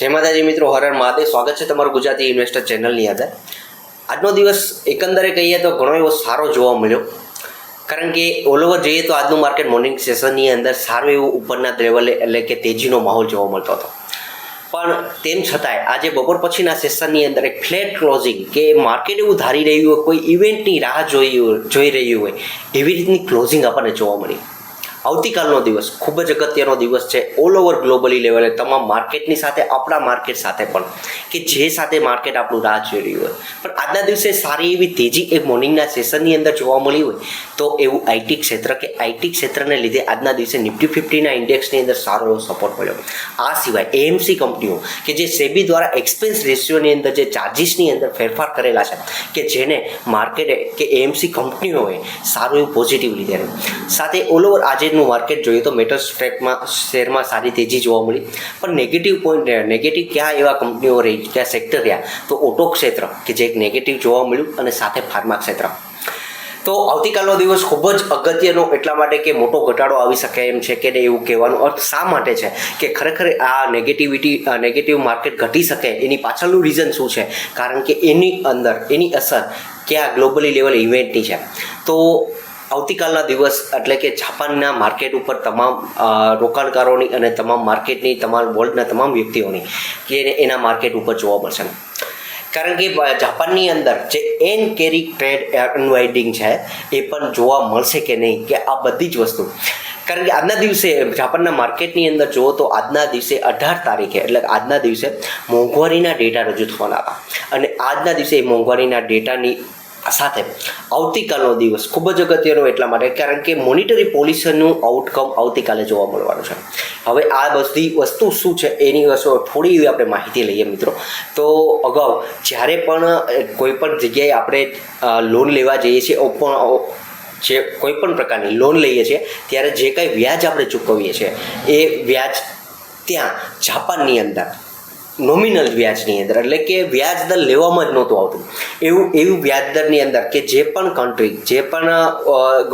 જય માતાજી મિત્રો હરણ મહાદેવ. સ્વાગત છે તમારું ગુજરાતી ઇન્વેસ્ટર ચેનલની અંદર. આજનો દિવસ એકંદરે કહીએ તો ઘણો એવો સારો જોવા મળ્યો. કારણ કે ઓલ ઓવર જઈએ તો આજનું માર્કેટ મોર્નિંગ સેશનની અંદર સારું એવું ઉપરના લેવલે એટલે કે તેજીનો માહોલ જોવા મળતો હતો. પણ તેમ છતાંય આજે બપોર પછીના સેશનની અંદર એક ફ્લેટ ક્લોઝિંગ કે માર્કેટ એવું ધારી રહ્યું હોય, કોઈ ઇવેન્ટની રાહ જોઈ જોઈ રહ્યું હોય, એવી રીતની ક્લોઝિંગ આપણને જોવા મળી. આવતીકાલનો દિવસ ખૂબ જ અગત્યનો દિવસ છે ઓલ ઓવર ગ્લોબલી લેવલે તમામ માર્કેટની સાથે, આપણા માર્કેટ સાથે પણ, કે જે સાથે માર્કેટ આપણું રાહ જોઈ રહ્યું હોય. પણ આજના દિવસે સારી એવી તેજી એક મોર્નિંગના સેશનની અંદર જોવા મળી હોય, તો એવું આઈટી ક્ષેત્ર કે આઈટી ક્ષેત્રને લીધે આજના દિવસે નિફ્ટી ફિફ્ટીના ઇન્ડેક્સની અંદર સારો એવો સપોર્ટ મળ્યો. આ સિવાય એએમસી કંપનીઓ, કે જે સેબી દ્વારા એક્સપેન્સ રેશિયોની અંદર જે ચાર્જિસની અંદર ફેરફાર કરેલા છે, કે જેને માર્કેટે કે એએમસી કંપનીઓએ સારું એવું પોઝિટિવ લીધેલું. સાથે ઓલ ઓવર આજેનું માર્કેટ જોઈએ તો મેટલ સ્ટ્રેકમાં શેરમાં સારી તેજી જોવા મળી. પણ નેગેટિવ પોઈન્ટ નેગેટિવ ક્યાં એવા કંપનીઓ રહી? ક્યાં સેક્ટર રહ્યા? તો ઓટો ક્ષેત્ર, કે જે એક નેગેટિવ જોવા મળ્યું અને સાથે ફાર્મા ક્ષેત્ર. તો આવતીકાલનો દિવસ ખૂબ જ અગત્યનો, એટલા માટે કે મોટો ઘટાડો આવી શકે એમ છે કે એવું કહેવાનો અર્થ શા માટે છે? કે ખરેખર આ નેગેટિવિટી નેગેટિવ માર્કેટ ઘટી શકે એની પાછળનું રીઝન શું છે? કારણ કે એની અંદર, એની અસર ક્યાં ગ્લોબલી લેવલ ઇવેન્ટની છે? તો આવતીકાલના દિવસ એટલે કે જાપાનના માર્કેટ ઉપર તમામ રોકાણકારોની અને તમામ માર્કેટની, તમામ વર્લ્ડના તમામ વ્યક્તિઓની કે એના માર્કેટ ઉપર જોવા મળશે. કારણ કે જાપાનની અંદર જે એન કેરી ટ્રેડ અનવાઇડિંગ છે, એ પણ જોવા મળશે કે નહીં, કે આ બધી જ વસ્તુ. કારણ કે આજના દિવસે જાપાનના માર્કેટની અંદર જુઓ તો આજના દિવસે અઢાર તારીખે, એટલે આજના દિવસે મોંઘવારીના ડેટા રજૂ થવાના હતા. અને આજના દિવસે એ મોંઘવારીના ડેટાની સાથે આવતીકાલનો દિવસ ખૂબ જ અગત્યનો એટલા માટે કારણ કે મોનિટરી પોલિસીનું આઉટકમ આવતીકાલે જોવા મળવાનું છે. હવે આ બધી વસ્તુ શું છે એની વસ્તુ થોડી એવી આપણે માહિતી લઈએ મિત્રો. તો અગાઉ જ્યારે પણ કોઈ પણ જગ્યાએ આપણે લોન લેવા જઈએ છીએ પણ જે કોઈ પણ પ્રકારની લોન લઈએ છીએ, ત્યારે જે કાંઈ વ્યાજ આપણે ચૂકવીએ છીએ, એ વ્યાજ ત્યાં જાપાનની અંદર નોમિનલ વ્યાજની અંદર, એટલે કે વ્યાજ દર લેવામાં જ નહોતું આવતું. એવું એવું વ્યાજ દરની અંદર કે જે પણ કન્ટ્રી જે પણ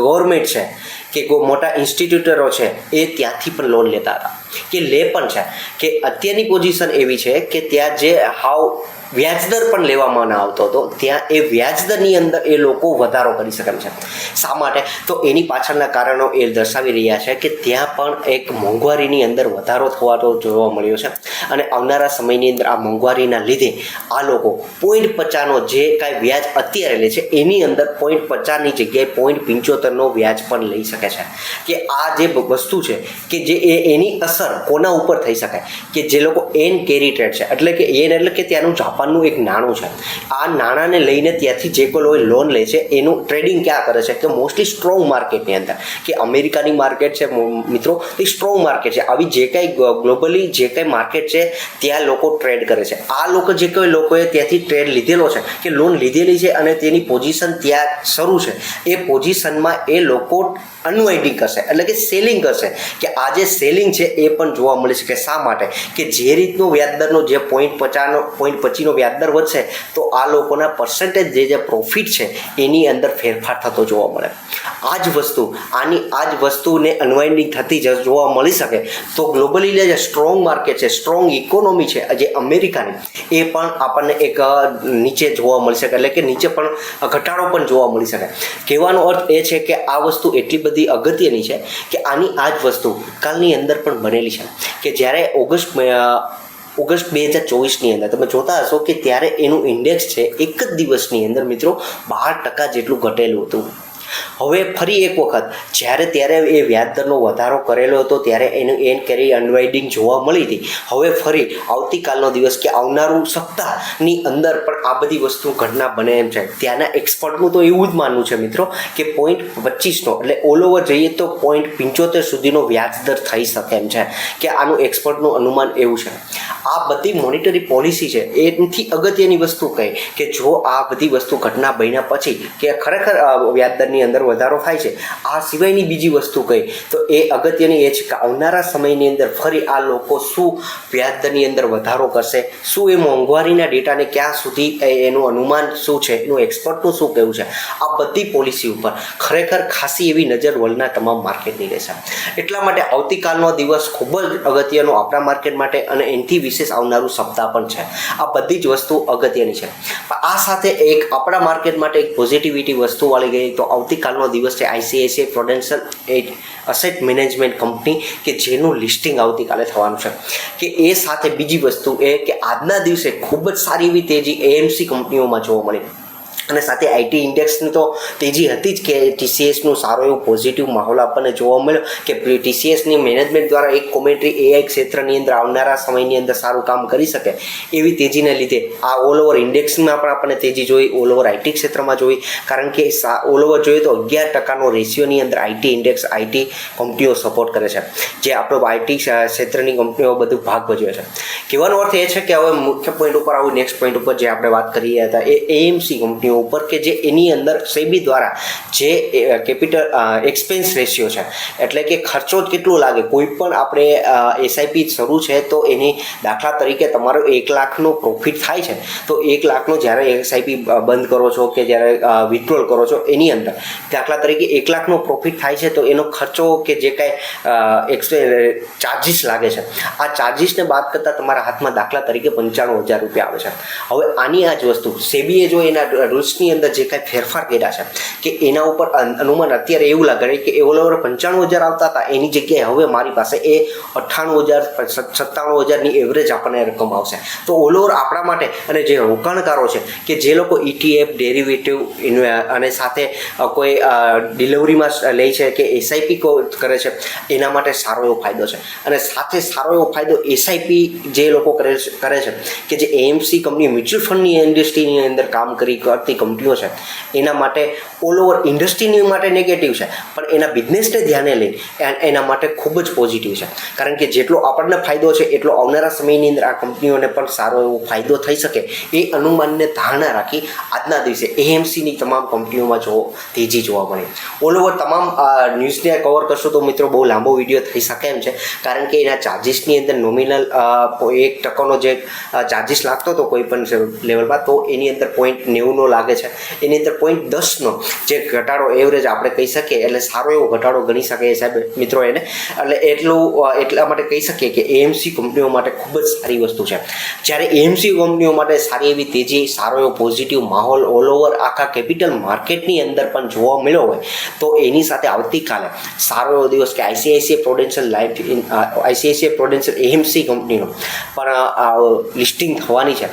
ગવર્મેન્ટ છે, કે મોટા ઇન્સ્ટિટ્યુટરો છે, એ ત્યાંથી પણ લોન લેતા હતા. કે લે પણ છે. કે અત્યારની પોઝિશન એવી છે કે ત્યાં જે હાવ વ્યાજદર પણ લેવામાં ના આવતો હતો, ત્યાં એ વ્યાજદરની અંદર એ લોકો વધારો કરી શકે છે. શા માટે? તો એની પાછળના કારણો એ દર્શાવી રહ્યા છે કે ત્યાં પણ એક મોંઘવારીની અંદર વધારો થવાતો જોવા મળ્યો છે. અને આવનારા સમયની અંદર આ મોંઘવારીના લીધે આ લોકો પોઈન્ટ પચાસનો જે કાંઈ વ્યાજ અત્યારે લે છે, એની અંદર પોઈન્ટ પચાસની જગ્યાએ પોઈન્ટ પંચોતેરનો વ્યાજ પણ લઈ શકે છે. કે આ જે વસ્તુ છે કે જે એની અસર કોના ઉપર થઈ શકાય? કે જે લોકો એન કેરી ટ્રેડ છે. એટલે કે એન એટલે કે ત્યાંનું જાપાનનું એક નાણું છે. આ નાણાંને લઈને ત્યાંથી જે કોઈ લોકો લોન લે છે, એનું ટ્રેડિંગ ક્યાં કરે છે? કે મોસ્ટલી સ્ટ્રોંગ માર્કેટની અંદર. કે અમેરિકાની માર્કેટ છે મિત્રો, એ સ્ટ્રોંગ માર્કેટ છે. આવી જે કાંઈ ગ્લોબલી જે કાંઈ માર્કેટ છે, ત્યાં લોકો ટ્રેડ કરે છે. આ લોકો જે કોઈ લોકોએ ત્યાંથી ટ્રેડ લીધેલો છે, કે લોન લીધેલી છે અને તેની પોઝિશન ત્યાં શરૂ છે, એ પોઝિશનમાં એ લોકો અનવાઇડિંગ કરશે. એટલે કે સેલિંગ કરશે. કે આ જે સેલિંગ છે, એ પણ જોવા મળી શકે શા માટે? કે જે રીતનો વ્યાજદરનો જે પોઈન્ટ પચાસનો પોઈન્ટ પચીનો વ્યાજદર વધશે, તો આ લોકોના પર્સન્ટેજ જે જે પ્રોફિટ છે, એની અંદર ફેરફાર થતો જોવા મળે. આ જ વસ્તુ, આની આ જ વસ્તુને અનવાઇન્ડિંગ થતી જ જોવા મળી શકે. તો ગ્લોબલી જે સ્ટ્રોંગ માર્કેટ છે સ્ટ્રોંગ ઇકોનોમી છે, જે અમેરિકાની એ પણ આપણને એક નીચે જોવા મળી શકે, એટલે કે નીચે પણ ઘટાડો પણ જોવા મળી શકે. કહેવાનો અર્થ એ છે કે આ વસ્તુ એટલી બધી અગત્યની છે કે આની આ જ વસ્તુ કાલની અંદર પણ બનેલી છે. કે જ્યારે ઓગસ્ટ ઓગસ્ટ બે હજાર ચોવીસની અંદર તમે જોતા હશો કે ત્યારે એનું ઇન્ડેક્સ છે એક જ દિવસની અંદર મિત્રો બાર ટકા જેટલું ઘટેલું હતું. હવે ફરી એક વખત, જ્યારે ત્યારે એ વ્યાજદરનો વધારો કરેલો હતો, ત્યારે એનું એન કેરી અનવાઇડિંગ જોવા મળી હતી. હવે ફરી આવતીકાલનો દિવસ કે આવનારું સપ્તાહની અંદર પણ આ બધી વસ્તુ ઘટના બને એમ છે. ત્યાંના એક્સપર્ટનું તો એવું જ માનવું છે મિત્રો કે પોઈન્ટ પચીસનો એટલે ઓલ ઓવર જઈએ તો પોઈન્ટ પંચોતેર સુધીનો વ્યાજદર થઈ શકે એમ છે કે આનું એક્સપર્ટનું અનુમાન એવું છે. આ બધી મોનિટરી પોલિસી છે એથી અગત્યની વસ્તુ કહે કે જો આ બધી વસ્તુ ઘટના બન્યા પછી કે ખરેખર વ્યાજદરની વ્યાજદરની અંદર વધારો થાય છે. આ સિવાયની બીજી વસ્તુ કઈ? તો એ અગત્યની એ છે કે આવનારા સમયની અંદર ફરી આ લોકો શું વ્યાજદરની અંદર વધારો કરશે? શું એ મોંઘવારીના ડેટાને ક્યાં સુધી એનું અનુમાન શું છે? એનું એક્સપર્ટનું શું કહેવું છે? આ બધી પોલિસી ઉપર ખરેખર ખાસી એવી નજર વર્લ્ડના તમામ માર્કેટની રહેશે. એટલા માટે આવતીકાલનો દિવસ ખૂબ જ અગત્યનો આપણા માર્કેટ માટે અને એનાથી વિશેષ આવનારું સપ્તાહ પણ છે. આ બધી જ વસ્તુ અગત્યની છે. આ સાથે એક આપણા માર્કેટ માટે એક પોઝિટિવિટી વસ્તુ વાળી ગઈ તો આવતીકાલનો દિવસ છે ICICI Prudential asset management company કે જેનું લિસ્ટિંગ આવતીકાલે થવાનું છે. કે એ સાથે બીજી વસ્તુ એ કે આજના દિવસે ખૂબ જ સારી એવી તેજી એએમસી કંપનીઓમાં જોવા મળી. અને સાથે આઈટી ઇન્ડેક્સની તો તેજી હતી જ કે ટીસીએસનું સારો એવું પોઝિટિવ માહોલ આપણને જોવા મળ્યો કે ટીસીએસની મેનેજમેન્ટ દ્વારા એક કોમેન્ટ્રી એઆઈ ક્ષેત્રની અંદર આવનારા સમયની અંદર સારું કામ કરી શકે એવી તેજીને લીધે આ ઓલ ઓવર ઇન્ડેક્સમાં પણ આપણને તેજી જોઈ ઓલ ઓવર આઈટી ક્ષેત્રમાં જોઈ. કારણ કે ઓલ ઓવર જોઈએ તો અગિયાર ટકાનો રેશિયોની અંદર આઈટી ઇન્ડેક્સ આઈટી કંપનીઓ સપોર્ટ કરે છે. જે આપણો આઈટી ક્ષેત્રની કંપનીઓ બધું ભાગ ભજવે છે. કહેવાનો અર્થ એ છે કે હવે મુખ્ય પોઈન્ટ ઉપર આવું નેક્સ્ટ પોઈન્ટ ઉપર જે આપણે વાત કરી રહ્યા હતા, એ એએમસી કંપનીઓ ઉપર કે જે એની અંદર સેબી દ્વારા જે કેપિટલ એક્સપેન્સ રેશિયો છે. એટલે કે ખર્ચો કેટલો લાગે? કોઈ પણ આપણે એસઆઈપી શરૂ છે તો એની દાખલા તરીકે તમારો એક લાખનો પ્રોફિટ થાય છે. તો એક લાખનો જ્યારે એસઆઈપી બંધ કરો છો કે જ્યારે વિથડ્રોલ કરો છો એની અંદર, દાખલા તરીકે એક લાખનો પ્રોફિટ થાય છે તો એનો ખર્ચો કે જે કાંઈ એક્સપે ચાર્જિસ લાગે છે. આ ચાર્જિસને બાદ કરતાં તમારા હાથમાં દાખલા તરીકે પંચાણું હજાર રૂપિયા આવે છે. હવે આની આ જ વસ્તુ, સેબીએ જો એના રૂલ્સની અંદર જે કાંઈ ફેરફાર કર્યા છે, કે એના ઉપર અનુમાન અત્યારે એવું લાગે કે ઓલ ઓવર પંચાણું હજાર આવતા હતા, એની જગ્યાએ હવે મારી પાસે એ અઠ્ઠાણું હજાર સત્તાણું હજારની એવરેજ આપણને રકમ આવશે. તો ઓલ ઓવર આપણા માટે અને જે રોકાણકારો છે, કે જે લોકો E ઇટીએફ ડેરિવેટિવ અને સાથે કોઈ ડિલિવરીમાં લે છે કે એસઆઈપી કરે છે, એના માટે સારો એવો ફાયદો છે. અને સાથે સારો એવો ફાયદો એસઆઈપી જે લોકો કરે છે કે જે એએમસી કંપની મ્યુચ્યુઅલ ફંડની ઇન્ડસ્ટ્રીની અંદર કામ કરી, કરતી કંપનીઓ છે. એના માટે ઓલ ઓવર ઇન્ડસ્ટ્રીની માટે નેગેટિવ છે, પણ એના બિઝનેસને ધ્યાને લઈ એના માટે ખૂબ જ પોઝિટિવ છે. કારણ કે જેટલો આપણને ફાયદો છે, એટલો આવનારા સમયની અંદર આ કંપનીઓને પણ સારો એવો ફાયદો થઈ શકે એ અનુમાનને ધારણા રાખી આજના દિવસે એએમસીની તમામ કંપનીઓમાં જો તેજી જોવા મળી. ઓલ ઓવર તમામ ન્યૂઝને કવર કરશો તો મિત્રો બહુ લાંબો વીડિયો થઈ શકે એમ છે. કારણ કે એના ચાર્જિસની અંદર નોમિનલ એક ટકાનો જે ચાર્જિસ લાગતો હતો કોઈ પણ લેવલમાં તો એની અંદર પોઈન્ટ નેવુંનો લાગે છે. એની અંદર પોઈન્ટ દસનો જે ઘટાડો એવરેજ આપણે કહી શકીએ, એટલે સારો એવો ઘટાડો ગણી શકીએ સાહેબ મિત્રો એને. એટલે એટલું એટલા માટે કહી શકીએ કે એએમસી કંપનીઓ માટે ખૂબ જ સારી વસ્તુ છે. જ્યારે એએમસી કંપનીઓ માટે સારી એવી તેજી, સારો એવો પોઝિટિવ માહોલ ઓલ ઓવર આખા કેપિટલ માર્કેટની અંદર પણ જોવા મળ્યો હોય, તો એની સાથે આવતીકાલે સારો એવો દિવસ કે ICICI Prudential life ICICI Prudential AMC કંપનીનો પણ લિસ્ટિંગ થવાની છે.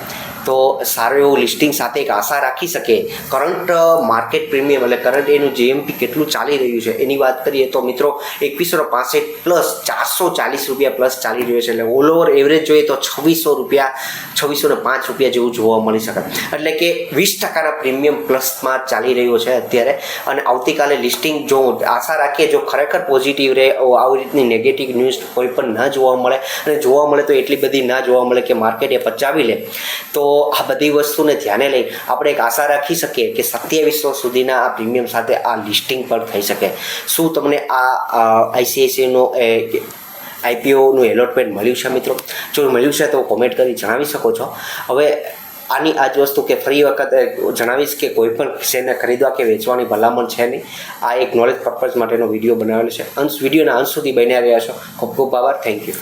તો સારું એવું લિસ્ટિંગ સાથે એક આશા રાખી શકે. કરંટ માર્કેટ પ્રીમિયમ એટલે કરંટ એનું જેએમપી કેટલું ચાલી રહ્યું છે એની વાત કરીએ તો મિત્રો એકવીસો પાસઠ પ્લસ ચારસો ચાલીસ રૂપિયા પ્લસ ચાલી રહ્યો છે એટલે ઓલ ઓવર એવરેજ જોઈએ તો છવ્વીસો રૂપિયા, છવ્વીસો ને પાંચ રૂપિયા જેવું જોવા મળી શકે. એટલે કે વીસ ટકાના પ્રીમિયમ પ્લસમાં ચાલી રહ્યો છે અત્યારે. અને આવતીકાલે લિસ્ટિંગ જો આશા રાખીએ જો ખરેખર પોઝિટિવ રહે આવી રીતની નેગેટિવ ન્યૂઝ કોઈ પણ ન જોવા મળે. અને જોવા મળે તો એટલી બધી ના જોવા મળે કે માર્કેટ એ પચાવી લે. તો આ બધી વસ્તુને ધ્યાને લઈ આપણે એક આશા રાખી શકીએ કે સત્યાવીસો સુધીના આ પ્રીમિયમ સાથે આ લિસ્ટિંગ પણ થઈ શકે. શું તમને આ આઈસીઆઈસીનો આઈપીઓનું એલોટમેન્ટ મળ્યું છે મિત્રો? જો મળ્યું છે તો કોમેન્ટ કરી જણાવી શકો છો. હવે આની આ જ વસ્તુ કે ફરી વખત જણાવીશ કે કોઈ પણ શેરને ખરીદવા કે વેચવાની ભલામણ છે નહીં. આ એક નોલેજ પર્પઝ માટેનો વીડિયો બનાવેલો છે. અંશ, વિડીયોના અંશ સુધી બન્યા રહ્યા છો. ખૂબ ખૂબ આભાર. Thank you